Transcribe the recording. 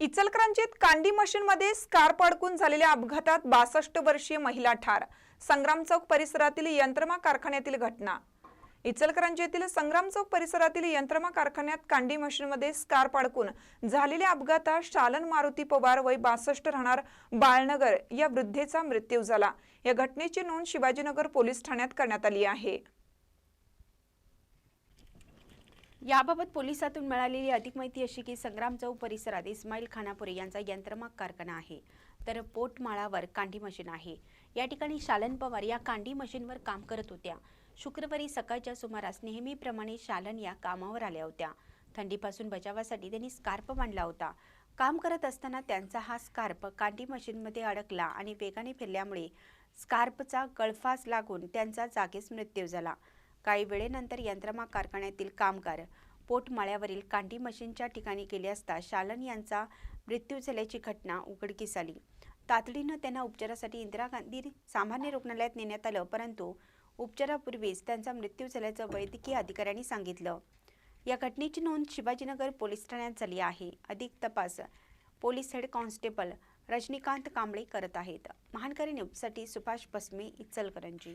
इचलकरंजीत कांडी मशीनमध्ये स्कार्प अडकून झालेल्या अपघातात बासष्ट वर्षीय महिला ठार. संग्राम चौक परिसरातील यंत्रमा कारखान्यातील घटना. इचलकरंजी संग्राम चौक परिसरातील यंत्रमा कारखान्यात कांडी मशीनमध्ये स्कार्प अडकून झालेल्या अपघातात शालन मारुती पवार वय बासष्ट राहणार बाळनगर या वृद्धेचा मृत्यू झाला. या घटनेची नोंद शिवाजीनगर पोलीस ठाण्यात करण्यात आली आहे. याबाबत पोलिसातून मिळालेली अधिक माहिती अशी की संग्राम चौक परिसरात इस्माईल खानापुरे यांचा यंत्रमाग कारखाना आहे तर पोटमाळावर कांडी मशीन आहे. या ठिकाणी शालन पवार या कांडी मशीनवर काम करत होत्या. शुक्रवारी सकाळच्या सुमारास नेहमीप्रमाणे शालन या कामावर आल्या होत्या. थंडीपासून बचावासाठी त्यांनी स्कार्प बांधला होता. काम करत असताना त्यांचा हा स्कार्प कांडी मशीनमध्ये अडकला आणि वेगाने फिरल्यामुळे स्कार्पचा गळफास लागून त्यांचा जागीच मृत्यू झाला. काही वेळेनंतर यंत्रमाग कारखान्यातील कामगार पोटमाळ्यावरील कांडी मशीनच्या ठिकाणी गेले असता शालन यांचा मृत्यू झाल्याची घटना उघडकीस आली. तातडीनं त्यांना उपचारासाठी इंदिरा गांधी सामान्य रुग्णालयात नेण्यात आलं परंतु उपचारापूर्वीच त्यांचा मृत्यू झाल्याचं वैद्यकीय अधिकाऱ्यांनी सांगितलं. या घटनेची नोंद शिवाजीनगर पोलीस ठाण्यात झाली आहे. अधिक तपास police head constable Rajnikant Kamble करत आहेत. महानकरी न्यूजसाठी सुभाष बसमे इचलकरंजी.